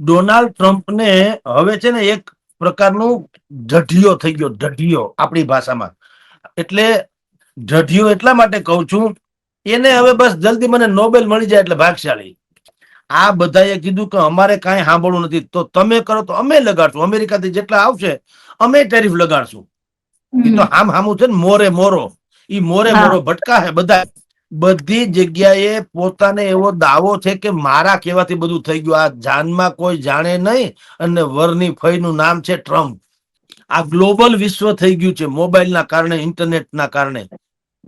Donald ટ્રમ્પને હવે છે ને એક પ્રકારનું ઢઢિયો થઈ ગયો ઢઢિયો આપણી ભાષામાં. એટલે ઢઢિયો એટલા માટે કહું છું એને હવે બસ જલ્દી મને નોબેલ મળી જાય એટલે ભાગશાળી. આ બધાએ કીધું કે અમારે કાંઈ સાંભળવું નથી. તો તમે કરો તો અમે લગાડશું. અમેરિકાથી જેટલા આવશે અમે ટેરિફ લગાડશું. એ તો આમ હામું છે ને મોરે મોરો. ઈ મોરે મોરો ભટકા હે બધા બધી જગ્યાએ પોતાને એવો દાવો છે કે મારા કહેવાથી બધું થઈ ગયું. આ જાનમાં કોઈ જાણે નહીં અને વરની ફઈનું નામ છે ટ્રમ્પ. આ ગ્લોબલ વિશ્વ થઈ ગયું છે મોબાઈલના કારણે, ઇન્ટરનેટના કારણે.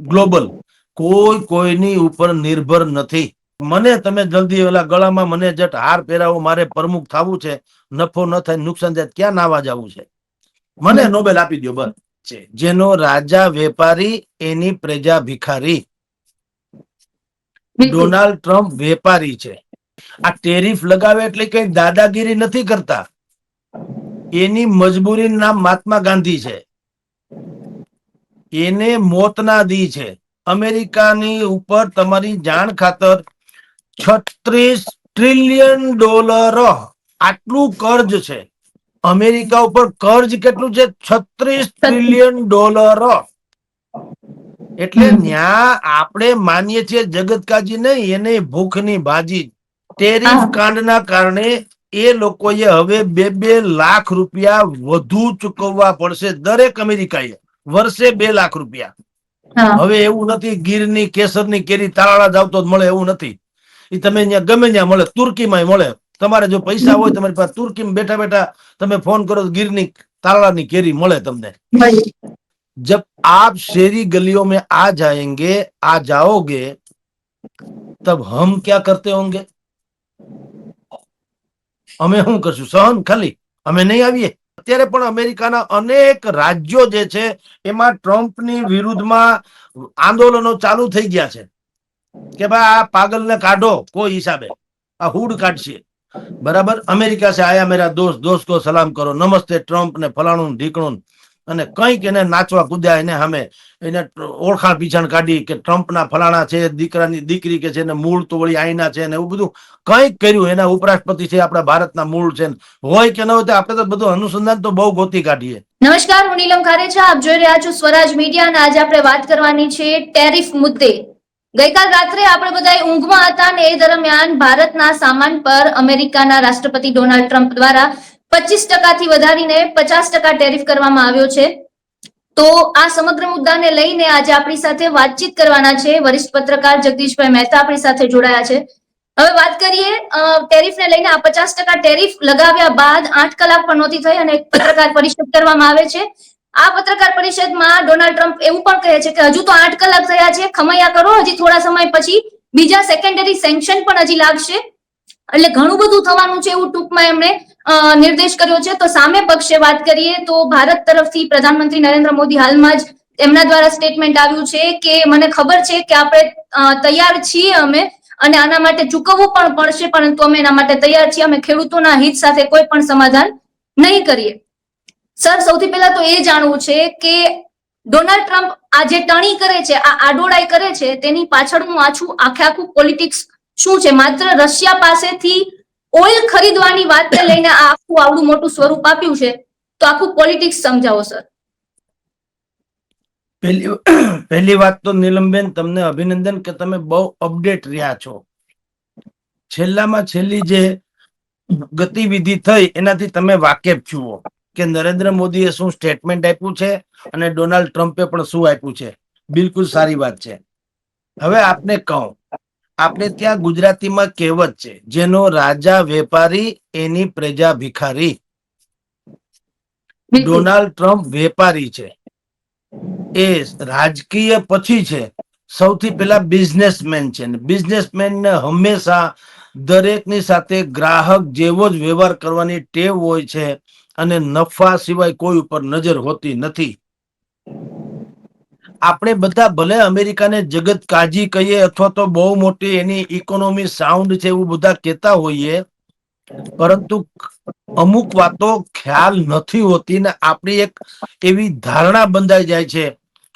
ગ્લોબલ. કોઈ કોઈની ઉપર નિર્ભર નથી. મને તમે જલ્દી ઓલા ગળામાં મને જટ હાર પહેરાવો, મારે પ્રમુખ થવું છે. નફો ન થાય, નુકસાન થાય, ક્યાં નાવા જવું છે? મને નોબેલ આપી દો બસ. જેનો રાજા વેપારી, એની પ્રજા ભિખારી. ડોનાલ્ડ ટ્રમ્પ વેપારી છે. આ ટેરિફ લગાવે એટલે કઈ દાદાગીરી નથી કરતા. એની મજબૂરી નામ મહાત્મા ગાંધી છે. એને મોતના દી છે. અમેરિકાની ઉપર તમારી જાણ ખાતર છત્રીસ ટ્રિલિયન ડોલર આટલું કર્જ છે. અમેરિકા ઉપર કર્જ કેટલું છે? છત્રીસ ટ્રિલિયન ડોલર. એટલે ત્યાં ન્યા આપણે માનીએ છીએ જગતકાજી નહીં એને ભૂખની ભાજી ટેરિફ કાંડના કારણે એ લોકોએ હવે બે બે લાખ રૂપિયા વધુ ચૂકવવા પડશે દરેક અમેરિકાએ. વર્ષે બે લાખ રૂપિયા. હવે એવું નથી ગીરની કેસરની કેરી તાળાળા જાવ તો મળે એવું નથી. એ તમે ગમે ત્યાં મળે તુર્કીમાં મળે. તમારે જો પૈસા હોય તમારી પાસે તુર્કીમાં બેઠા બેઠા તમે ફોન કરો ગીરની તાળાની કેરી મળે તમને. जब आप शहरी गलियों में आ जाएंगे आ जाओगे तब हम क्या करते होंगे અમે શું કરશું સહન ખાલી અમે નહીં આવીએ અત્યારે પણ અમેરિકાના અનેક રાજ્યો જે છે એમાં ટ્રમ્પની વિરુદ્ધમાં આંદોલનો ચાલુ થઈ ગયા છે કે ભાઈ આ પાગલને કાઢો કોઈ હિસાબે આ હુડ કાઢશે બરાબર અમેરિકા સે આયા મેરા દોસ્ત દોસ્ત કો સલામ કરો નમસ્તે ટ્રમ્પ ને ફલાણું ને ઢીકણું અને કંઈક એને નાચવા કૂદ્યા એને સામે એને ઓળખાણ પીછાણ કાઢી કે ટ્રમ્પના ફલાણા છે, દીકરાની દીકરી કે છે ને મૂળ તો વળી આઈના છે ને એવું બધું કંઈક કર્યું. એના ઉપરાષ્ટ્રપતિ છે, આપણા ભારતના મૂળ છે હોય કે ન હોય આપણે તો બધું અનુસંધાન તો બહુ ગોતી કાઢીએ. નમસ્કાર, હું નીલમ ખારેચા આપ જોઈ રહ્યા છો સ્વરાજ મીડિયા અને આજે આપણે વાત કરવાની છે ટેરિફ મુદ્દે. ગઈકાલ રાત્રે આપણે બધા ઊંઘમાં હતા અને એ દરમિયાન ભારતના સામાન પર અમેરિકાના રાષ્ટ્રપતિ ડોનાલ્ડ ટ્રમ્પ દ્વારા પચીસ ટકાથી વધારીને પચાસ ટકા ટેરિફ કરવામાં આવ્યો છે. તો આ સમગ્ર મુદ્દાને લઈને આજે આપણી સાથે વાતચીત કરવાના છે વરિષ્ઠ પત્રકાર જગદીશભાઈ મહેતા આપણી સાથે જોડાયા છે. હવે વાત કરીએ ટેરિફને લઈને આ પચાસ ટકા ટેરિફ લગાવ્યા બાદ આઠ કલાક પણ નહોતી થઈ અને પત્રકાર પરિષદ કરવામાં આવે છે. આ પત્રકાર પરિષદમાં ડોનાલ્ડ ટ્રમ્પ એવું પણ કહે છે કે હજુ તો આઠ કલાક થયા છે, ખમૈયા કરો, હજી થોડા સમય પછી બીજા સેકન્ડરી સેન્કશન પણ હજી લાગશે. એટલે ઘણું બધું થવાનું છે એવું ટૂંકમાં એમણે નિર્દેશ કર્યો છે. તો સામે પક્ષે વાત કરીએ તો ભારત તરફથી પ્રધાનમંત્રી નરેન્દ્ર મોદી હાલમાં જ એમના દ્વારા સ્ટેટમેન્ટ આવ્યું છે કે મને ખબર છે કે આપણે તૈયાર છીએ અમે અને આના માટે ચૂકવવું પણ પડશે, પરંતુ અમે એના માટે તૈયાર છીએ. અમે ખેડૂતોના હિત સાથે કોઈ પણ સમાધાન નહીં કરીએ. સર, સૌથી પહેલા તો એ જાણવું છે કે ડોનાલ્ડ ટ્રમ્પ આ જે ટણી કરે છે, આ આડોડાઈ કરે છે, તેની પાછળનું આછું આખે આખું પોલિટિક્સ શું છે? માત્ર રશિયા પાસેથી ઓઇલ ખરીદવાની વાતને લઈને આ આખું આવડું મોટું સ્વરૂપ આપ્યું છે, તો આખું પોલિટિક્સ સમજાવો સર પહેલી પહેલી વાત તો નીલમબેન, તમને અભિનંદન કે તમે બહુ અપડેટ રહ્યા છો. છેલ્લામાં છેલ્લી જે ગતિવિધિ થઈ, એનાથી તમે વાકેફ છુઓ કે નરેન્દ્ર મોદીએ શું સ્ટેટમેન્ટ આપ્યું છે અને ડોનાલ્ડ ટ્રમ્પે પણ શું આપ્યું છે. બિલકુલ સારી વાત છે. હવે આપને કહું આપણે ત્યાં ગુજરાતીમાં કહેવત છે જેનો રાજા વેપારી એની પ્રજા ભિખારી. ડોનાલ્ડ ટ્રમ્પ વેપારી છે. એ રાજકીય પછી છે. સૌથી પહેલા બિઝનેસમેન છે બિઝનેસમેન ને હંમેશા દરેકની સાથે ગ્રાહક જેવો જ વ્યવહાર કરવાની ટેવ હોય છે અને નફા સિવાય કોઈ ઉપર નજર હોતી નથી. આપણે બધા ભલે અમેરિકાને જગત કાજી કહીએ અથવા તો બહુ મોટી એની ઇકોનોમી સાઉન્ડ છે એવું બધા કહેતા હોઈએ, પરંતુ અમુક વાતો ખ્યાલ નથી હોતી ને આપણી એક એવી ધારણા બંધાઈ જાય છે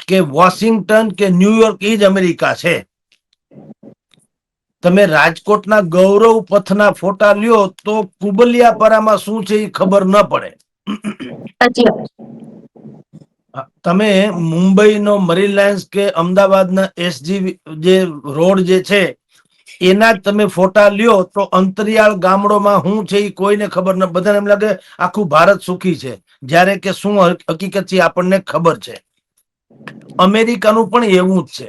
કે વોશિંગ્ટન કે ન્યુયોર્ક એ જ અમેરિકા છે. તમે રાજકોટના ગૌરવ પથના ફોટા લ્યો તો કુબલિયાપરામાં શું છે એ ખબર ન પડે. તમે મુંબઈનો મરીન લાઇન્સ કે અમદાવાદના એસજી જે રોડ જે છે, એના તમે ફોટા લ્યો તો અંતરિયાળ ગામડોમાં શું છે એ કોઈને ખબર ન, બધાને એમ લાગે આખું ભારત સુખી છે. જ્યારે કે શું હકીકત છે આપણને ખબર છે. અમેરિકાનું પણ એવું જ છે.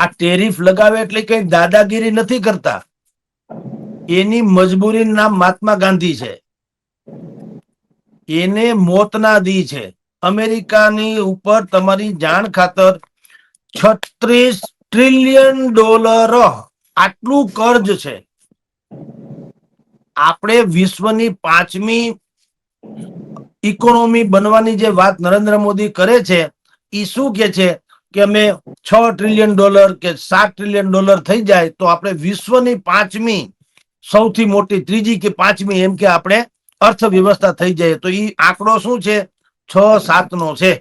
આ ટેરિફ લગાવે એટલે કઈ દાદાગીરી નથી કરતા. એની મજબૂરી નામ મહાત્મા ગાંધી છે. એને મોતના દી છે. અમેરિકાની ઉપર તમારી જાણ ખાતર છત્રીસ ટ્રિલિયન ડોલર આટલું કર્જ છે. આપણે વિશ્વની પાંચમી ઇકોનોમી બનવાની જે વાત નરેન્દ્ર મોદી કરે છે એ શું કે છે કે અમે છ ટ્રિલિયન ડોલર કે સાત ટ્રિલિયન ડોલર થઈ જાય તો આપણે વિશ્વની પાંચમી, સૌથી મોટી, ત્રીજી કે પાંચમી એમ કે આપણે અર્થવ્યવસ્થા થઈ જાય તો એ આંકડો શું છે? છ સાત નો છે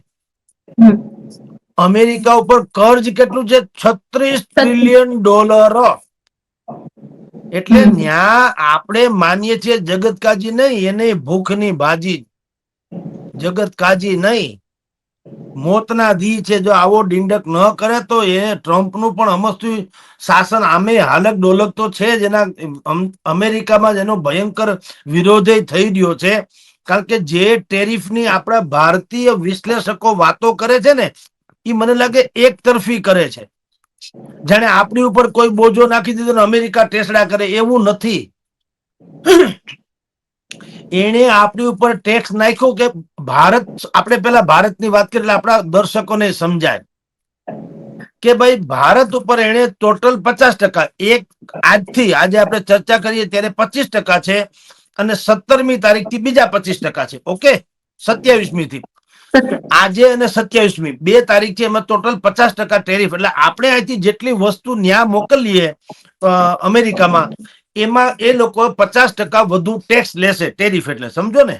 અમેરિકા ઉપર કર્જ કેટલું છે? છત્રીસ ટ્રિલિયન ડોલર એટલે. ન્યા આપણે માનીએ છીએ જગત કાજી નહીં એને ભૂખની ભાજી. જગત કાજી નહીં. મોતના દી છે, જો આવો ડિંડક ન કરે તો એ ટ્રમ્પનું પણ અમસ્તુ શાસન આમે હાલક ડોલક તો છે જ. એના અમેરિકામાં જેનો ભયંકર વિરોધે થઈ રહ્યો છે. કારણ કે જે ટેરિફની આપણા ભારતીય વિશ્લેષકો વાતો કરે છે ને એ મને લાગે એક તરફી કરે છે. જાણે આપણી ઉપર કોઈ બોજો નાખી દીધો ને અમેરિકા ટેસડા કરે, એવું નથી. એણે આપણી ઉપર ટેક્સ નાખ્યો કે ભારત, આપણે પેલા ભારતની વાત કરીએ આપણા દર્શકોને સમજાય. કે ભાઈ, ભારત ઉપર એણે ટોટલ પચાસ ટકા, એક આજથી, આજે આપણે ચર્ચા કરીએ ત્યારે પચીસ ટકા છે અને સત્તરમી તારીખથી બીજા પચીસ ટકા છે, ઓકે? સત્યાવીસમી થી આજે અને સત્યાવીસમી, બે તારીખ છે એમાં ટોટલ પચાસ ટકા ટેરિફ એટલે આપણે અહીંથી જેટલી વસ્તુ ન્યા મોકલીએ અમેરિકામાં એમાં એ લોકો પચાસ ટકા વધુ ટેક્સ લેશે ટેરિફ એટલે સમજો ને?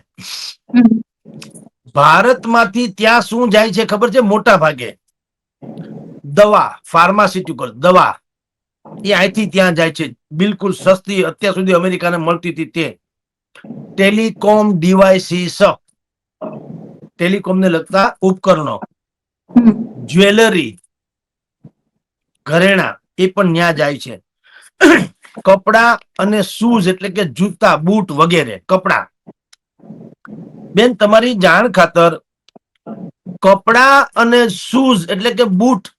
ભારતમાંથી ત્યાં શું જાય છે ખબર છે? મોટા ભાગે દવા ફાર્માસ્યુટિકલ દવા એ અહીંથી ત્યાં જાય છે. બિલકુલ સસ્તી અત્યાર સુધી અમેરિકાને મળતી હતી તે. Telecom devices. ટેલિકોમને લગતા ઉપકરણો. જ્વેલરી ઘરેણા એ પણ ન્યા જાય છે. કપડા અને શૂઝ એટલે કે જૂતા બૂટ વગેરે કપડા. બેન તમારી જાણ ખાતર કપડા અને શૂઝ એટલે કે બૂટ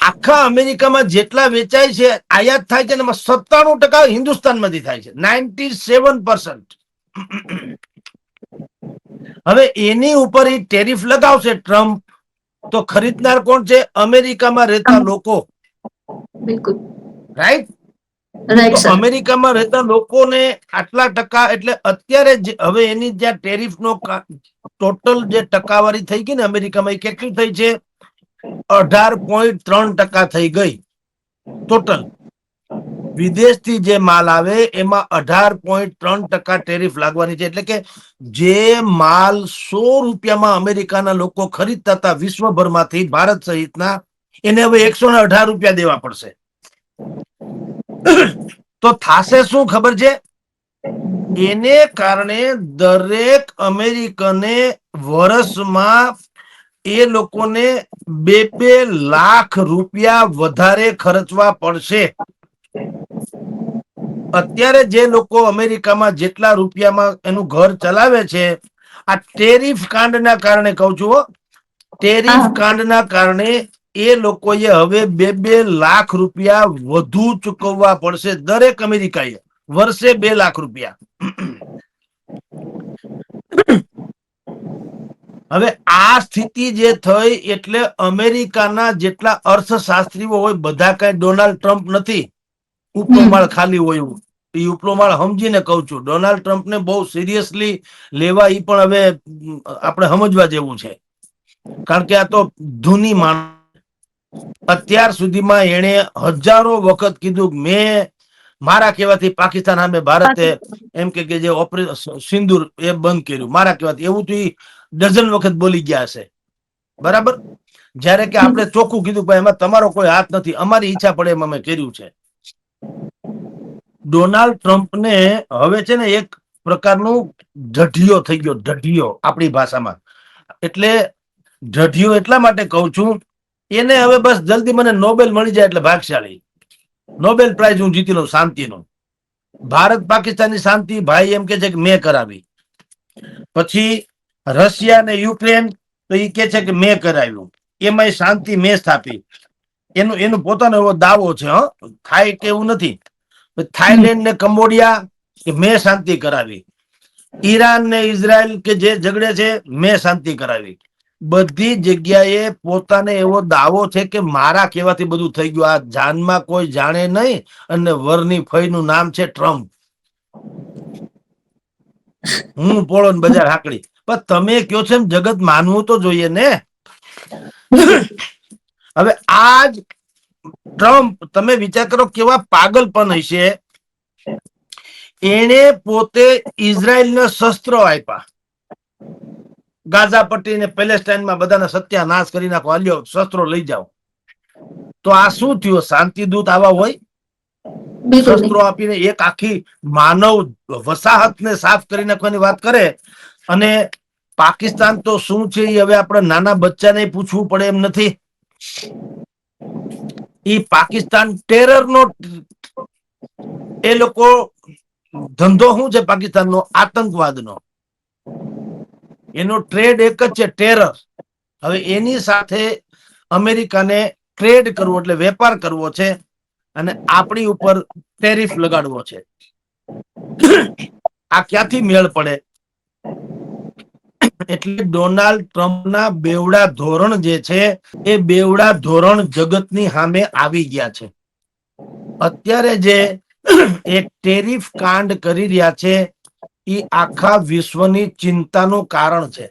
આખા અમેરિકામાં જેટલા વેચાય છે આયાત થાય છે એમાં સત્તાણું ટકા હિન્દુસ્તાનમાંથી થાય છે. નાઇન્ટી સેવન હવે એની ઉપર એ ટેરિફ લગાવશે ટ્રમ્પ તો ખરીદનાર કોણ છે? અમેરિકામાં રહેતા લોકો. બિલકુલ. રાઈટ? અમેરિકામાં રહેતા લોકોને આટલા ટકા એટલે અત્યારે હવે એની જ્યાં ટેરિફ નો ટોટલ જે ટકાવારી થઈ ગઈ ને અમેરિકામાં એ કેટલી થઈ છે? અઢાર પોઈન્ટ ત્રણ ટકા થઈ ગઈ. ટોટલ વિદેશથી જે માલ આવે એમાં અઢાર પોઈન્ટ ત્રણ ટકા ટેરિફ લાગવાની છે. એટલે કે જે માલ સો રૂપિયામાં અમેરિકાના લોકો ખરીદતા હતા વિશ્વભરમાંથી ભારત સહિતના, એને હવે એકસો ને અઢાર રૂપિયા દેવા પડશે. તો થાશે શું ખબર છે? એને કારણે દરેક અમેરિકને વર્ષમાં એ લોકોને બે બે લાખ રૂપિયા વધારે ખર્ચવા પડશે. અત્યારે જે લોકો અમેરિકામાં જેટલા રૂપિયામાં એનું ઘર ચલાવે છે આ ટેરિફ કાંડના કારણે કહું છું હો, ટેરિફ કાંડના કારણે એ લોકોએ હવે બે બે લાખ રૂપિયા વધુ ચૂકવવા પડશે દરેક અમેરિકાએ. વર્ષે બે લાખ રૂપિયા. હવે આ સ્થિતિ જે થઈ એટલે અમેરિકાના જેટલા અર્થશાસ્ત્રીઓ હોય, બધા કઈ ડોનાલ્ડ ટ્રમ્પ નથી. ઉપલો માળ ખાલી હોય એવું. એ ઉપલો માળ સમજીને કહું છું. ડોનાલ્ડ ટ્રમ્પને બહુ સિરિયસલી લેવા ઈ પણ હવે આપણે સમજવા જેવું છે. કારણ કે આ તો ધૂની માણ અત્યાર સુધીમાં એણે હજારો વખત કીધું મેં મારા કહેવાથી પાકિસ્તાન સામે ભારતે એમ કે જે ઓપરેશન સિંદૂર એ બંધ કર્યું. મારા કહેવાથી. એવું તો ડઝન વખત બોલી ગયા હશે. બરાબર? જ્યારે કે આપણે ચોખ્ખું કીધું ભાઈ એમાં તમારો કોઈ હાથ નથી. અમારી ઈચ્છા પડે એમ અમે કર્યું છે. ડોનાલ્ડ ટ્રમ્પને હવે છે ને એક પ્રકારનું ઢઢિયો થઈ ગયો. ઢઢિયો આપણી ભાષામાં. એટલે ઢઢિયો એટલા માટે કહું છું એને હવે બસ જલ્દી મને નોબેલ મળી જાય એટલે ભાગશાળી. નોબેલ પ્રાઇઝ હું જીતી લઉં શાંતિનો. ભારત પાકિસ્તાનની શાંતિ, ભાઈ એમ કે છે કે મેં કરાવી. પછી રશિયા અને યુક્રેન, તો એ કે છે કે મેં કરાવ્યું. એમાં શાંતિ મેં સ્થાપી. એનું એનું પોતાનો એવો દાવો છે, હ. થાય કે એવું નથી. થાઈલેન્ડ ને કંબોડિયા, કે મેં શાંતિ કરાવી. ઈરાન ને ઇઝરાયલ કે જે ઝઘડે છે, મેં શાંતિ કરાવી. બધી જગ્યાએ પોતાને એવો દાવો છે કે મારા કહેવાથી બધું થઈ ગયું. આ જાનમાં કોઈ જાણે નહીં અને વરની ફઈનું નામ છે ટ્રમ્પ. હું પોળો ને બજાર હાકડી. પણ તમે કયો છો જગત માનવું તો જોઈએ ને? હવે આજ ટ્રમ્પ, તમે વિચાર કરો કેવા પાગલપન હશે. એને પોતે ઇઝરાયલને શસ્ત્રો આપ્યા. ગાઝા પટ્ટી ને પેલેસ્ટાઈનમાં બધાને સત્યાનાશ કરી નાખો હાલ્યો શસ્ત્રો લઈ જાઓ. તો આ શું થયું? શાંતિદૂત આવા હોય? શસ્ત્રો આપીને એક આખી માનવ વસાહતને સાફ કરી નાખવાની વાત કરે? અને પાકિસ્તાન તો શું છે એ હવે આપણે નાના બચ્ચાને પૂછવું પડે એમ નથી. ઈ પાકિસ્તાન ટેરરનો એ લોકો ધંધો શું છે પાકિસ્તાનનો? આતંકવાદનો. એનો ટ્રેડ એક જ છે ટેરર હવે એની સાથે અમેરિકાને ટ્રેડ કરવો એટલે વેપાર કરવો છે અને આપણી ઉપર ટેરિફ લગાડવો છે. આ ક્યાંથી મેળ પડે? એટલે ડોનાલ્ડ ટ્રમ્પના બેવડા ધોરણ જે છે, એ બેવડા ધોરણ જગતની સામે આવી ગયા છે. અત્યારે જે એક ટેરિફ કાંડ કરી રહ્યા છે એ આખા વિશ્વની ચિંતાનું કારણ છે.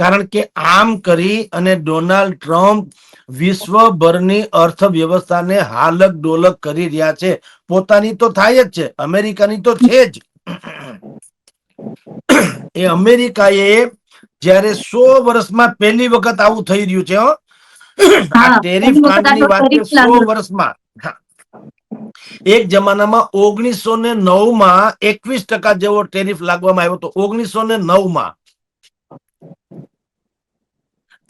કારણ કે આમ કરી અને ડોનાલ્ડ ટ્રમ્પ વિશ્વભરની અર્થવ્યવસ્થાને હાલક ડોલક કરી રહ્યા છે. પોતાની તો થાય જ છે અમેરિકાની તો છે જ. એ અમેરિકાએ જ્યારે સો વર્ષમાં પહેલી વખત આવું થઈ રહ્યું છે હો. ટેરિફ કાંડની વાત સો વર્ષમાં. એક જમાનામાં ઓગણીસો ને નવમાં એકવીસ ટકા જેવો ટેરિફ લાગવામાં આવ્યો હતો. ઓગણીસો ને નવમાં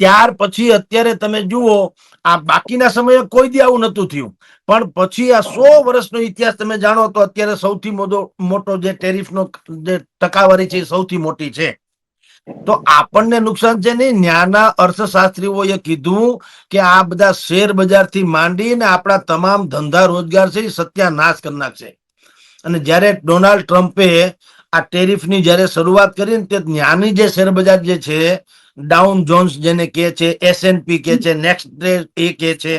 ત્યાર પછી અત્યારે તમે જુઓ, આ બાકીના સમયે કોઈ દી આવું નતું થયું. પણ પછી આ સો વર્ષનો ઇતિહાસ તમે જાણો તો અત્યારે સૌથી મોટો મોટો જે ટેરિફનો જે ટકાવારી છે સૌથી મોટી છે. તો આપણને નુકસાન છે નહીં. ન્યાના અર્થશાસ્ત્રીઓએ કીધું કે આ બધા શેર બજારથી માંડીને આપણા તમામ ધંધા રોજગાર છે સત્યાનાશ કરી નાખશે. અને જ્યારે ડોનાલ્ડ ટ્રમ્પે આ ટેરિફની જ્યારે શરૂઆત કરી ને તે ન્યાની જે શેર બજાર જે છે, ડાઉન જોન્સ જેને કહે છે એસએનપી કહે છે, નેક્સ્ટ ડે એ કહે છે,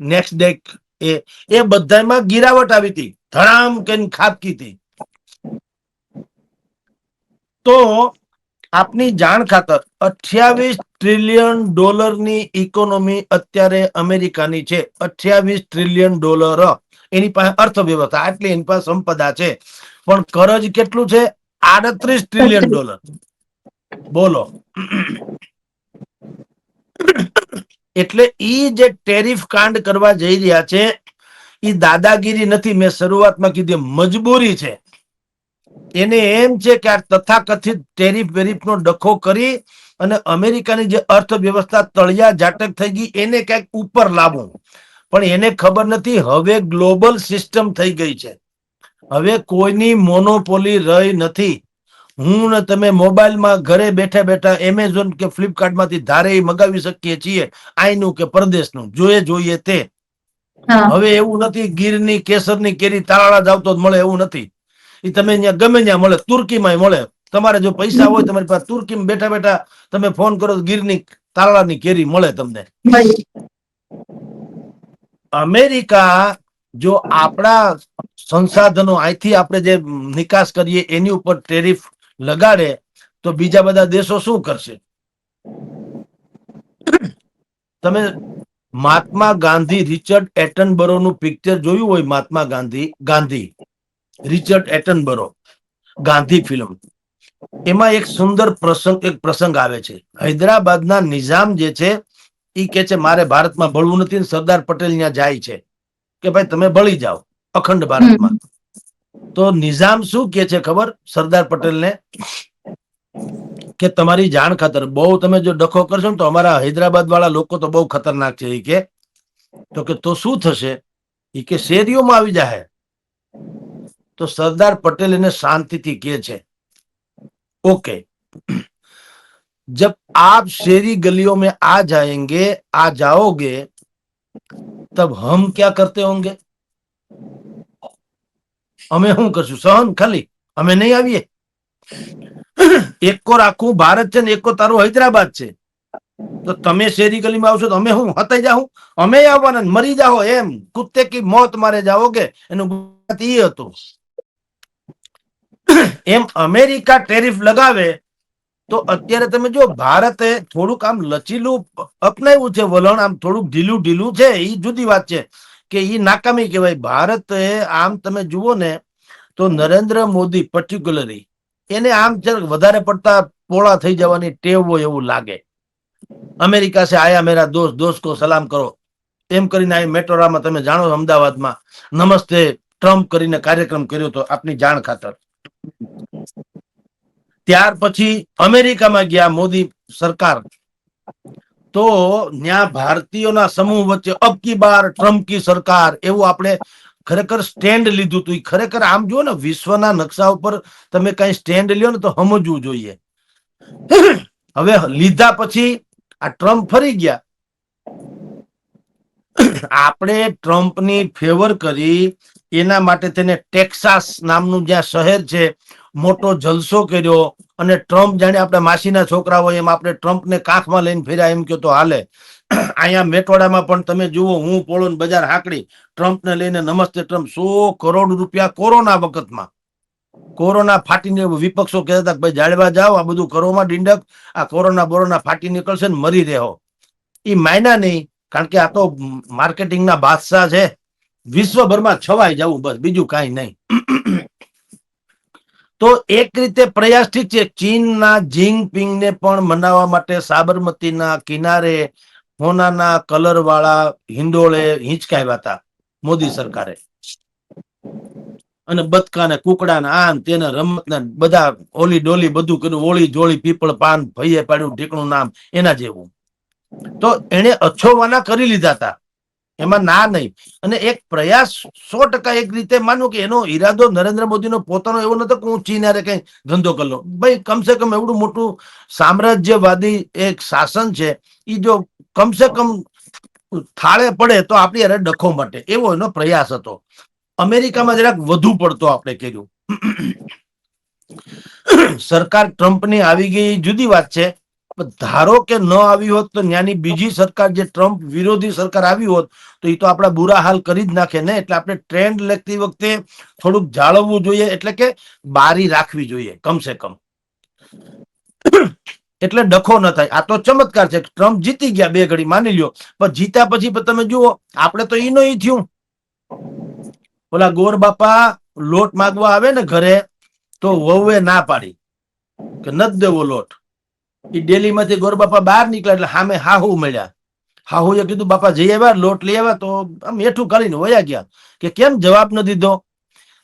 નેક્સ્ટ ડે એ એ બધામાં ગિરાવટ આવી હતી. ધડામ કે ખાબકી હતી. તો આપની જાણ ખાતર અઠ્યાવીસ ટ્રિલિયન ડોલરની ઇકોનોમી અત્યારે અમેરિકાની છે. અઠ્યાવીસ ટ્રિલિયન ડોલર એની પાસે અર્થવ્યવસ્થા આટલી એની પાસે સંપદા છે. પણ કરજ કેટલું છે? આડત્રીસ ટ્રિલિયન ડોલર બોલો. એટલે ઈ જે ટેરિફ કાંડ કરવા જઈ રહ્યા છે એ દાદાગીરી નથી. મેં શરૂઆતમાં કીધી મજબૂરી છે. એને એમ છે કે આ તથાકથિત ટેરિફ વેરિફનો ડખો કરી અને અમેરિકાની જે અર્થવ્યવસ્થા તળિયા જાટક થઈ ગઈ એને ક્યાંક ઉપર લાવવું. પણ એને ખબર નથી હવે ગ્લોબલ સિસ્ટમ થઈ ગઈ છે. હવે કોઈની મોનોપોલી રહી નથી. હું ને તમે મોબાઈલમાં ઘરે બેઠા બેઠા એમેઝોન કે ફ્લિપકાર્ટમાંથી ધારે ઈ મગાવી શકીએ છીએ આઈનું કે પરદેશનું જોઈએ જોઈએ તે. હવે એવું નથી ગીરની કેસરની કેરી તારાળા જાવ તો જ મળે એવું નથી. એ તમે ગમે ત્યાં મળે તુર્કીમાં મળે. તમારે જો પૈસા હોય, તમારી પાસે તુર્કીમાં બેઠા બેઠા તમે ફોન કરો ગીરની તારાળાની કેરી મળે તમને. અમેરિકા જો આપણા સંસાધનો અહીંથી આપણે જે નિકાસ કરીએ, એની ઉપર ટેરિફ લગાડે, તો બીજા બધા દેશો શું કરશે? તમે મહાત્મા ગાંધી, રિચર્ડ એટનબરો નું પિક્ચર જોયું હોય, Mahatma Gandhi Gandhi? Richard Attenborough Gandhi film. એમાં એક સુંદર પ્રસંગ એક પ્રસંગ આવે છે. હૈદરાબાદના નિઝામ જે છે એ કે છે મારે ભારતમાં ભળવું નથી સરદાર પટેલ ત્યાં જાય છે. કે ભાઈ તમે ભળી જાઓ અખંડ ભારતમાં. તો નિઝામ શું કે છે ખબર? સરદાર પટેલને કે તમારી જાણ ખાતર. બહુ તમે જો ડખો કરશો ને તો અમારા હૈદરાબાદ વાળા લોકો તો બહુ ખતરનાક છે એ કે. તો કે તો શું થશે? એ કે શેરીઓમાં આવી જાય તો સરદાર પટેલ એને શાંતિથી કહે છે ओके जब आप शहरी गलियों में आ जाएंगे आ जाओगे तब हम क्या करते होंगे અમે શું કરશું સહન ખાલી અમે નહીં આવીએ એકો આખું ભારત છે ને એકો તારું હૈદરાબાદ છે તો તમે શેરી ગલીમાં આવશો તો અમે શું હતાઈ જાઉં અમે આવવાના ને મરી જાઓ એમ કુત્તે કી મોત મારે જાઓગે એનું ગુજરાત ઈ હતું એમ અમેરિકા ટેરિફ લગાવે, તો અત્યારે તમે જો ભારતે થોડુંક આમ લચીલું અપનાવ્યું છે વલણ, આમ થોડુંક ઢીલું ઢીલું છે એ જુદી વાત છે કે એ નાકામી કહેવાય. ભારતે આમ તમે જુઓ ને, તો નરેન્દ્ર મોદી પર્ટિક્યુલરલી એને આમ વધારે પડતા પોળા થઈ જવાની ટેવ હોય એવું લાગે. અમેરિકા સે આયા મેરા દોસ્ત દોસ્ત કો સલામ કરો. એમ કરીને આ મેટ્રોરામાં તમે જાણો છો અમદાવાદમાં, નમસ્તે, ટ્રમ્પ કરીને કાર્યક્રમ કર્યો હતો આપની જાણ ખાતર. ત્યાર પછી અમેરિકામાં ગયા મોદી સરકાર. તો ત્યાં ભારતીયોના સમૂહ વચ્ચે અબ કી બાર, ટ્રમ્પ કી સરકાર એવું આપણે ખરેખર સ્ટેન્ડ લીધું હતું ખરેખર આમ જુઓ ને, વિશ્વના નકશા ઉપર તમે કઈ સ્ટેન્ડ લ્યો ને તો સમજવું જોઈએ. હવે લીધા પછી આ ટ્રમ્પ ફરી ગયા. આપણે ટ્રમ્પની ફેવર કરી એના માટે તેને ટેક્સાસ નામનું જ્યાં શહેર છે, મોટો જલસો કર્યો અને ટ્રમ્પ જાણે આપણે માસીના છોકરા હોય એમ આપણે ટ્રમ્પને કાંખમાં લઈને ફેર્યા એમ કહો તો હાલે. અહીંયા મેટવાડામાં પણ તમે જુઓ, હું પોળો બજાર, હાકડી, ટ્રમ્પને લઈને નમસ્તે ટ્રમ્પ, સો કરોડ રૂપિયા કોરોના વખતમાં. કોરોના ફાટીને વિપક્ષો કહેતા હતા ભાઈ જાળવા જાઓ, આ બધું કરોમાં ડીંડક, આ કોરોના બોરોના ફાટી નીકળશે ને મરી રહ્યો એ માયના નહીં, કારણ કે આ તો માર્કેટિંગના બાદશાહ છે. વિશ્વભરમાં છવાઈ જવું બસ, બીજું કાંઈ નહીં. તો એક રીતે પ્રયાસ ઠીક છે, ચીનના જિંગપિંગને પણ મનાવવા માટે સાબરમતીના કિનારે હોનાના કલર વાળા હિંડોળે હિંચકાવ્યા હતા મોદી સરકારે. અને બતકા ને કુકડા ને આન તેને રમત ને બધા ઓલી ડોલી બધું કર્યું, ઓળી જોળી, પીપળ, પાન ભૈયે પાડ્યું, ઢીકણું નામ એના જેવું. તો એને અછોવાના કરી લીધા હતા. એમાં ના નહીં. અને એક પ્રયાસ સો ટકા એક રીતે માનવું કે એનો ઈરાદો નરેન્દ્ર મોદીનો પોતાનો એવો નતો કે હું ચીન હારે કઈ ધંધો કરી લઉં. ભાઈ, કમસે કમ એવડું મોટું સામ્રાજ્યવાદી એક શાસન છે એ જો કમસે કમ થાળે પડે તો આપણી અરે ડખો માટે. એવો એનો પ્રયાસ હતો. અમેરિકામાં જરાક વધુ પડતો આપણે કર્યું. સરકાર ટ્રમ્પની આવી ગઈ જુદી વાત છે. ધારો કે ન આવી હોત તો ત્યાંની બીજી સરકાર જે ટ્રમ્પ વિરોધી સરકાર આવી હોત તો એ તો આપણા બુરા હાલ કરી જ નાખે ને? એટલે આપણે ટ્રેન્ડ લખતી વખતે થોડુંક જાળવવું જોઈએ, એટલે કે બારી રાખવી જોઈએ, કમસે કમ. એટલે ડખો ન થાય. આ તો ચમત્કાર છે ટ્રમ્પ જીતી ગયા બે ઘડી, માની લ્યો. પણ જીત્યા પછી તમે જુઓ, આપણે તો ઈનો ઈ થયું. ઓલા ગોર બાપા લોટ માગવા આવે ને ઘરે, તો વહુએ ના પાડી કે નથી દેવો લોટ. એ ડેલીમાંથી ગોર બાપા બહાર નીકળ્યા એટલે સામે હાહુ મળ્યા. હાહુએ કીધું, બાપા, જઈ આવ્યા, લોટ લઈ આવ્યા, તો આમ હેઠું કરીને વયા ગયા. કે કેમ જવાબ ન દીધો?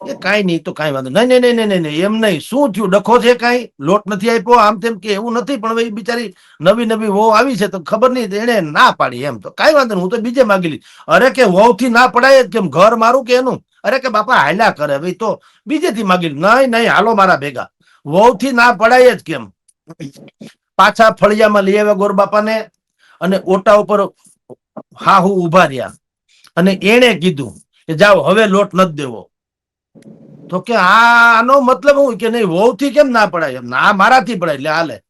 એ કાંઈ નહીં, તો કાંઈ વાંધો નહીં. નહીં નહીં નહીં એમ નહીં. શું થયું? ડખો છે કાંઈ? લોટ નથી આપ્યો? આમ તેમ કે એવું નથી. પણ હવે બિચારી નવી નવી વહુ આવી છે, તો ખબર નહીં એને ના પાડી એમ. તો કાંઈ વાંધો હું તો બીજે માગી લીધી અરે, કે વહુ થી ના પડાય? કેમ ઘર મારું કે એનું? અરે, કે બાપા, હાલ્યા કરે. ભાઈ તો બીજેથી માગી નહીં નહીં, હાલો મારા ભેગા. વહુ થી ના પડાય જ કેમ? પાછા ફળિયામાં લઈ આવ્યા ગોરબાપાને અને ઓટા ઉપર હાહુ ઊભા રહ્યા. અને એણે કીધું કે જાઓ, હવે લોટ નથી દેવો. તો કે આનો મતલબ હું કે નહીં વહુ થી કેમ ના પડાય? ના, મારાથી પડાય. એટલે હાલે.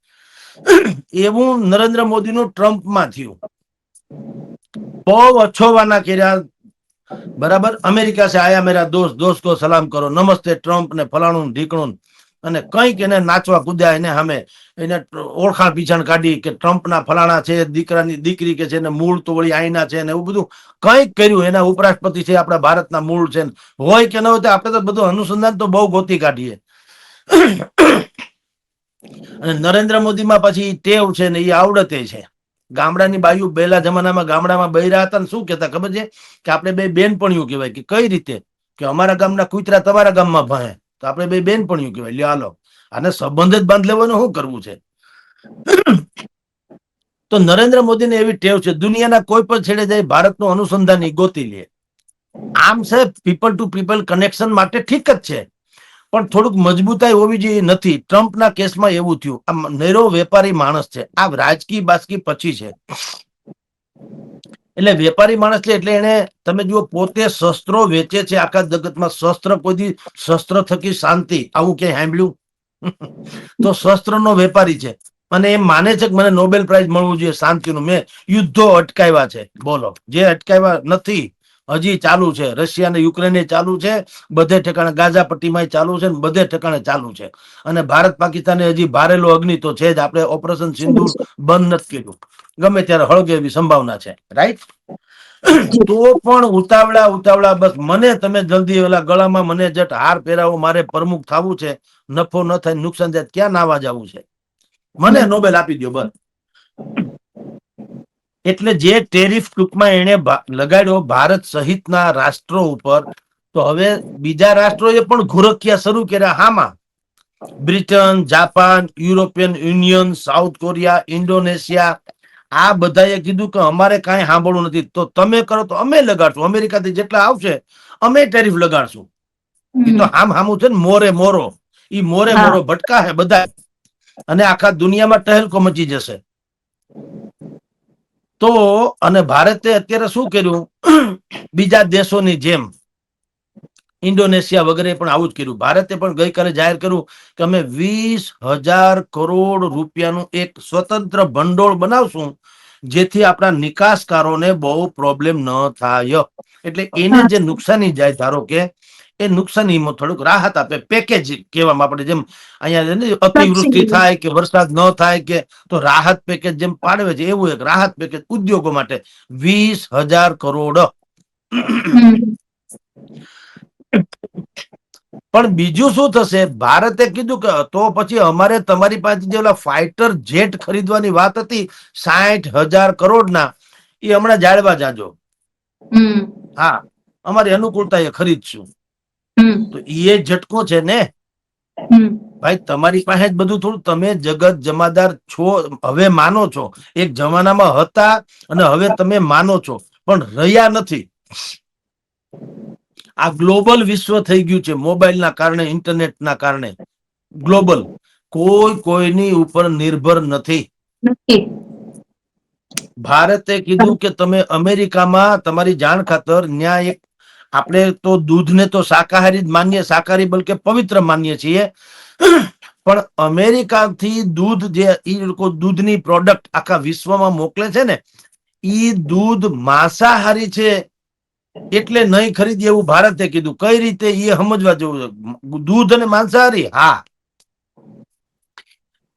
એવું નરેન્દ્ર મોદીનું ટ્રમ્પમાં થયું. બહુ અછોવાના કર્યા. બરાબર? અમેરિકા છે, આયા મેરા દોસ્ત દોસ્ત કો સલામ કરો. નમસ્તે, ટ્રમ્પ ને ફલાણું ઢીકણું અને કંઈક એને નાચવા કૂદ્યા એને સામે. એને ઓળખાણ પીછાણ કાઢી કે ટ્રમ્પના ફલાણા છે, દીકરાની દીકરી કે છે, ને મૂળ તો વળી આઈના છે ને એવું બધું કંઈક કર્યું. એના ઉપરાષ્ટ્રપતિ છે, આપણા ભારતના મૂળ છે હોય કે ન હોય આપણે તો બધું અનુસંધાન તો બહુ ગોતી કાઢીએ. અને નરેન્દ્ર મોદીમાં પછી ટેવ છે ને એ આવડતે છે. ગામડાની બાયુ પહેલા જમાનામાં ગામડામાં બૈરા હતા ને શું કહેતા ખબર છે? કે આપણે બે બેનપણીઓ કહેવાય. કે કઈ રીતે? કે અમારા ગામના કૂતરા તમારા ગામમાં ભણે. તો આપણે બે બેનપણીઓ કહેવાય. લ્યો હાલો. આને સંબંધ જ બાંધ લેવાનું શું કરવું છે? તો નરેન્દ્ર મોદીને એવી ટેવ છે, દુનિયાના કોઈ પણ છેડે જાય, ભારતનું અનુસંધાન ગોતી લે. આમ છે પીપલ ટુ પીપલ કનેક્શન માટે ઠીક જ છે. પણ થોડુંક મજબૂતાઈ હોવી જોઈએ નથી. ટ્રમ્પના કેસમાં એવું થયું આ નેરો વેપારી માણસ છે. આ રાજકી બાસકી પછી છે. એટલે વેપારી માણસ છે એટલે એને તમે જુઓ, પોતે શસ્ત્રો વેચે છે, આખા જગતમાં શસ્ત્ર કોઈથી શસ્ત્ર થકી શાંતિ, આવું ક્યાંય સાંભળ્યું? તો શસ્ત્રનો વેપારી છે. અને એ માને છે કે મને નોબેલ પ્રાઇઝ મળવું જોઈએ શાંતિનું મેં યુદ્ધો અટકાવ્યા છે. બોલો. જે અટકાવ્યા નથી, હજી ચાલુ છે. રશિયા અને યુક્રેન ચાલુ છે. બધે ઠેકાણે ગાઝા પટ્ટીમાં ચાલુ છે બધે ઠેકાણે ચાલુ છે. અને ભારત પાકિસ્તાને હજી ભારેલો અગ્નિ તો છે જ. આપણે ઓપરેશન સિંધુ બંધ નથી કર્યું ગમે ત્યારે હળગે એવી સંભાવના છે. રાઈટ તો પણ ઉતાવળા ઉતાવળા બસ. મને તમે જલ્દી ઓલા ગળામાં મને જટ હાર પહેરાવો, મારે પ્રમુખ થવું છે. નફો ન થાય, નુકસાન થાય, ક્યાં નાવા જવું છે? મને નોબેલ આપી દો બસ. એટલે જે ટેરિફ ટૂંકમાં એને લગાડ્યો ભારત સહિતના રાષ્ટ્રો ઉપર, તો હવે બીજા રાષ્ટ્રોએ પણ ઘુરકિયા શરૂ કર્યા. હામાં? Britain, Japan, European Union, South Korea, Indonesia આ બધાએ કીધું કે અમારે કાંઈ સાંભળવું નથી. તો તમે કરો તો અમે લગાડશું. અમેરિકાથી જેટલા આવશે અમે ટેરિફ લગાડશું. એ તો હામ. હામું છે ને મોરે મોરો. ઈ મોરે મોરો ભટકા હે બધા અને આખા દુનિયામાં ટહેલકો મચી જશે. તો અને ભારતે અત્યારે શું કર્યું? બીજા દેશોની જેમ ઇન્ડોનેશિયા વગેરે પણ આવું જ કર્યું. ભારતે પણ ગઈકાલે જાહેર કર્યું કે અમે વીસ હજાર કરોડ રૂપિયાનું એક સ્વતંત્ર ભંડોળ બનાવશું જેથી આપણા નિકાસકારોને બહુ પ્રોબ્લેમ ન થાય. એટલે એને જે નુકસાની જાય ધારો કે એ નુકસાનીમાં થોડુંક રાહત આપે પેકેજ કહેવામાં આપણે જેમ અહીંયા અતિવૃષ્ટિ થાય કે વરસાદ ન થાય કે તો રાહત પેકેજ જેમ પાડવે છે એવું એક રાહત પેકેજ ઉદ્યોગો માટે વીસ હજાર કરોડ. પણ બીજું શું થશે? ભારતે કીધું કે તો પછી અમારે તમારી પાસે જે ઓલા ફાઇટર જેટ ખરીદવાની વાત હતી સાઠ હજાર કરોડના એ હમણાં જાળવા જાજો. હા અમારી અનુકૂળતા એ ખરીદશું. તો એ ઝટકો છે ને? ભાઈ તમારી પાસે જ બધું થોડું તમે જગત જમાદાર છો હવે માનો છો. એક જમાનામાં હતા અને હવે તમે માનો છો. પણ રહ્યા નથી. આ ગ્લોબલ વિશ્વ થઈ ગયું છે મોબાઈલના કારણે ઇન્ટરનેટના કારણે. ગ્લોબલ. કોઈ કોઈની ઉપર નિર્ભર નથી. ભારતે કીધું કે તમે અમેરિકામાં તમારી જાણ ખાતર ન્યાય એક આપણે તો દૂધને તો શાકાહારી જ માનીએ શાકાહારી બલકે પવિત્ર માનીએ છીએ. પણ અમેરિકાથી દૂધ જે એ લોકો દૂધની પ્રોડક્ટ આખા વિશ્વમાં મોકલે છે ને એ દૂધ માંસાહારી છે. એટલે નહીં ખરીદી એવું ભારતે કીધું. કઈ રીતે એ સમજવા જેવું દૂધ અને માંસાહારી? હા.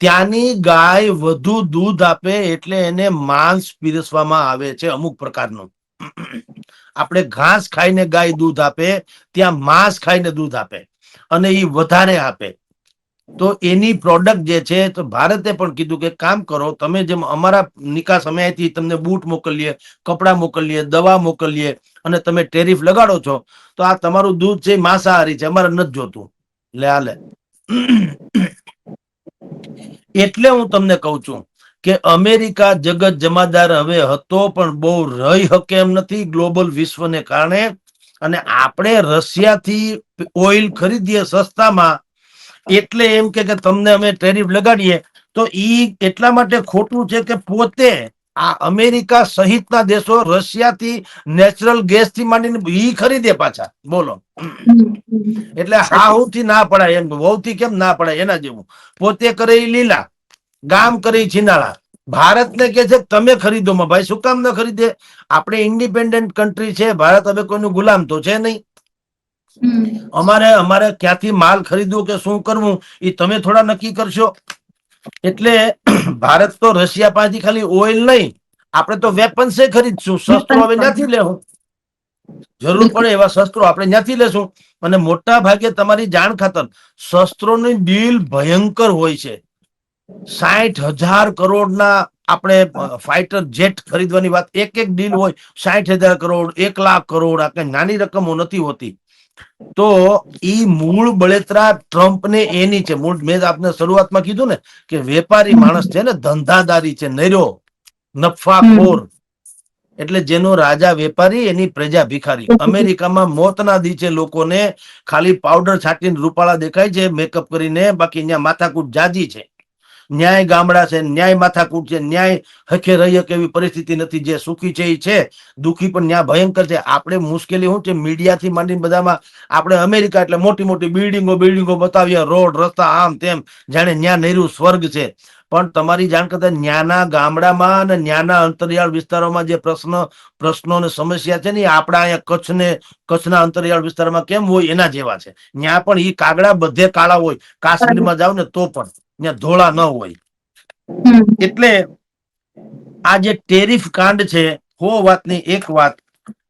ત્યાંની ગાય વધુ દૂધ આપે એટલે એને માંસ પીરસવામાં આવે છે અમુક પ્રકારનું. આપણે ઘાસ ખાઈને ગાય દૂધ આપે, ત્યાં માંસ ખાઈને દૂધ આપે અને એ વધારે આપે. તો એની પ્રોડક્ટ જે છે, તો ભારતે પણ કીધું કે કામ કરો, તમે જેમ અમારા નિકાસ અમે અહીંથી તમને બૂટ મોકલીએ, કપડાં મોકલીએ, દવા મોકલીએ અને તમે ટેરિફ લગાડો છો, તો આ તમારું દૂધ છે માંસાહારી છે, અમારે નથી જોતું. લે હાલે એટલે હું તમને કહું છું કે અમેરિકા જગત જમાદાર હવે હતો પણ બહુ રહી શકે એમ નથી ગ્લોબલ વિશ્વને કારણે. અને આપણે રશિયાથી ઓઇલ ખરીદીએ સસ્તામાં એટલે એમ કે તમને અમે ટેરિફ લગાડીએ, તો ઈ એટલા માટે ખોટું છે કે પોતે આ અમેરિકા સહિતના દેશો રશિયાથી નેચરલ ગેસથી માંડીને ઈ ખરીદે પાછા. બોલો. એટલે હાહુથી ના પડાય એમ, વહુથી કેમ ના પડાય એના જેવું. પોતે કરે લીલા, ગામ કરે છીનાળા. ભારતને કે છે તમે ખરીદો માં ભાઈ શું કામ ન ખરીદે? આપણે ઇન્ડિપેન્ડન્ટ કન્ટ્રી છે, ભારત હવે કોઈનું ગુલામ તો છે નહીં. અમારે અમારે ક્યાંથી માલ ખરીદવો કે શું કરવું એ તમે થોડા નક્કી કરશો. એટલે ભારત તો રશિયા પાસેથી ખાલી ઓઇલ નહીં આપણે તો વેપન્સ ખરીદશું. શસ્ત્રો હવે ત્યાંથી લેવું જરૂર પડે એવા શસ્ત્રો આપણે ત્યાંથી લેશું. અને મોટા ભાગે તમારી જાણ ખાતર શસ્ત્રોની ડીલ ભયંકર હોય છે. સાઠ હજાર કરોડના આપણે ફાઇટર જેટ ખરીદવાની વાત એક એક ડીલ હોય સાઠ હજાર કરોડ એક લાખ કરોડ આ કઈ નાની રકમો નથી હોતી. તો ઈ મૂળ બળેતરા ટ્રમ્પને એની છે. મૂળ મેં આપને શરૂઆતમાં કીધું ને કે વેપારી માણસ છે ને, ધંધાદારી છે, નર્યો, નફાખોર. એટલે જેનો રાજા વેપારી, એની પ્રજા ભિખારી. અમેરિકામાં મોતના છે લોકોને ખાલી પાવડર છાંટીને રૂપાળા દેખાય છે મેકઅપ કરીને, બાકી અહીંયા માથાકૂટ જાજી છે. ન્યાય ગામડા છે, ન્યાય માથાકૂટ છે, ન્યાય હખે રહી શકે એવી પરિસ્થિતિ નથી જે સુખી છે એ છે, દુઃખી પણ ન્યાય ભયંકર છે. આપણે મુશ્કેલી શું છે? મીડિયાથી માંડીને બધામાં આપણે અમેરિકા એટલે મોટી મોટી બિલ્ડિંગો બિલ્ડિંગો બતાવીએ, રોડ, રસ્તા, આમ તેમ, જાણે ન્યા નહેરું સ્વર્ગ છે. પણ તમારી જાણ કરતા ન્યાના ગામડામાં અને ન્યાના અંતરિયાળ વિસ્તારોમાં જે પ્રશ્ન, પ્રશ્નો અને સમસ્યા છે ને, એ આપણા અહીંયા કચ્છને કચ્છના અંતરિયાળ વિસ્તારમાં કેમ હોય એના જેવા છે. ન્યા પણ ઈ કાગડા બધે કાળા હોય. કાશ્મીરમાં જાવ ને તો પણ. ત્યાં ધોળા ન હોય. એટલે આ જે ટેરિફ કાંડ છે હો વાતની એક વાત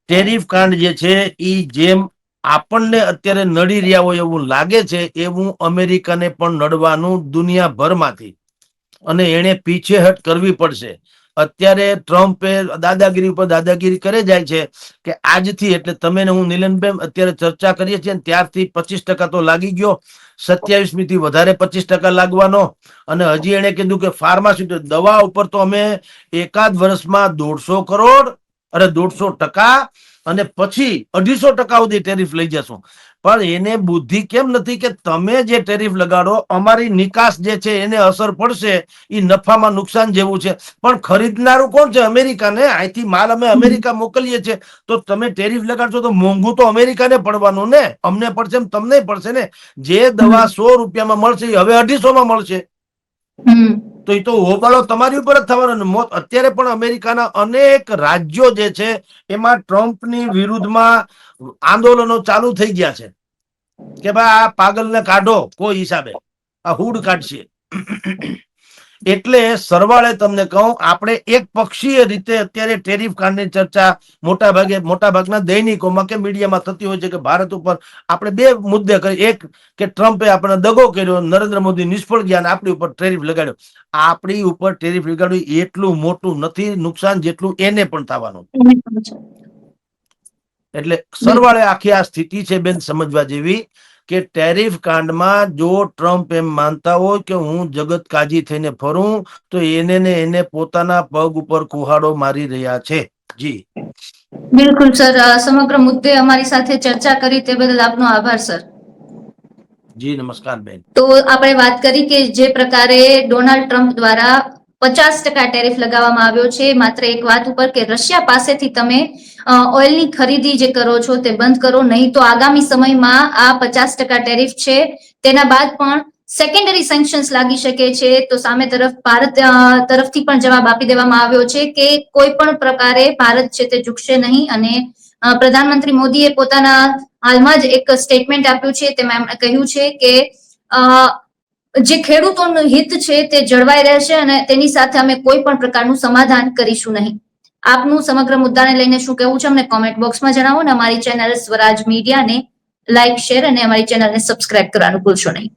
ટેરિફ કાંડ જે છે એ જેમ આપણને અત્યારે નડી રહ્યા હોય એવું લાગે છે એવું અમેરિકાને પણ નડવાનું દુનિયાભરમાંથી. અને એને પીછેહટ કરવી પડશે. અત્યારે ટ્રમ્પે દાદાગીરી ઉપર દાદાગીરી કરે જાય છે કે આજથી એટલે તમે હું નીલનબેન અત્યારે ચર્ચા કરીએ છીએ ત્યારથી પચીસ ટકા તો લાગી ગયો. સત્યાવીસમી થી વધારે પચીસ ટકા લાગવાનો. અને હજી એને કીધું કે ફાર્માસ્યુટિકલ દવા ઉપર તો અમે એકાદ વર્ષમાં દોઢસો કરોડ, અરે દોઢસો ટકા અને પછી અઢીસો ટકા સુધી ટેરિફ લઈ જશું. પણ એને બુદ્ધિ કેમ નથી કે તમે જે ટેરિફ લગાડો અમારી નિકાસ જે છે એને અસર પડશે એ નફામાં નુકસાન જેવું છે. પણ ખરીદનારું કોણ છે? અમેરિકાને. અહીંથી માલ અમે અમેરિકા મોકલીએ છીએ. તો તમે ટેરિફ લગાડશો તો મોંઘું તો અમેરિકાને પડવાનું ને? અમને પડશે એમ તમને પડશે ને? જે દવા સો રૂપિયામાં મળશે એ હવે અઢીસો માં મળશે. તો એ તો હોબાળો તમારી ઉપર જ થવાનો મોત અત્યારે પણ અમેરિકાના અનેક રાજ્યો જે છે, એમાં ટ્રમ્પની વિરુદ્ધમાં આંદોલનો ચાલુ થઈ ગયા છે. કે ભાઈ આ પાગલને કાઢો કોઈ હિસાબે. આ હુડ કાઢશે. એટલે સરવાળે તમને કહું આપણે એક પક્ષીય રીતે અત્યારે ટેરિફ કાંડની ચર્ચા મોટા ભાગે મોટા ભાગના દૈનિકોમાં કે મીડિયામાં થતી હોય છે કે ભારત ઉપર આપણે બે મુદ્દે કરી. એક કે ટ્રમ્પે આપણને દગો કર્યો નરેન્દ્ર મોદી નિષ્ફળ ગયા અને આપણી ઉપર ટેરિફ લગાડ્યો. આપણી ઉપર ટેરિફ લગાડ્યું એટલું મોટું નથી નુકસાન જેટલું એને પણ થવાનું. એટલે સરવાળે આખી આ સ્થિતિ છે બેન સમજવા જેવી. કે ટેરિફ કાંડમાં જો ટ્રમ્પ એમ માનતા હોય કે હું જગત કાજી થઈને ફરું તો એને ને એને પોતાના પગ ઉપર કુહાડો મારી રહ્યા છે. જી. બિલકુલ સર. સમગ્ર મુદ્દે અમારી સાથે ચર્ચા કરી તે બદલ આપનો આભાર સર. જી નમસ્કાર બેન. તો આપણે વાત કરી કે જે પ્રકારે ડોનાલ્ડ ટ્રમ્પ દ્વારા પચાસ ટકા ટેરિફ લગાવવામાં આવ્યો છે. માત્ર એક વાત ઉપર કે રશિયા પાસેથી તમે ઓઇલની ખરીદી જે કરો છો તે બંધ કરો. નહીં તો આગામી સમયમાં આ પચાસ ટકા ટેરિફ છે. તેના બાદ પણ સેકન્ડરી સેન્કશન્સ લાગી શકે છે. તો સામે તરફ ભારત તરફથી પણ જવાબ આપી દેવામાં આવ્યો છે કે કોઈ પણ પ્રકારે ભારત છે તે ઝૂકશે નહીં અને પ્રધાનમંત્રી મોદીએ પોતાના હાલમાં જ એક સ્ટેટમેન્ટ આપ્યું છે. તેમાં એમણે કહ્યું છે કે જે ખેડૂતોનું હિત છે તે જળવાઈ રહેશે અને તેની સાથે અમે કોઈ પણ પ્રકારનું સમાધાન કરીશું નહીં. આપનું સમગ્ર મુદ્દાને લઈને શું કહેવું છે, અમને કોમેન્ટ બોક્સમાં જણાવો અને અમારી ચેનલ સ્વરાજ મીડિયાને લાઇક શેર અને અમારી ચેનલને સબસ્ક્રાઇબ કરવાનું ભૂલશો નહીં.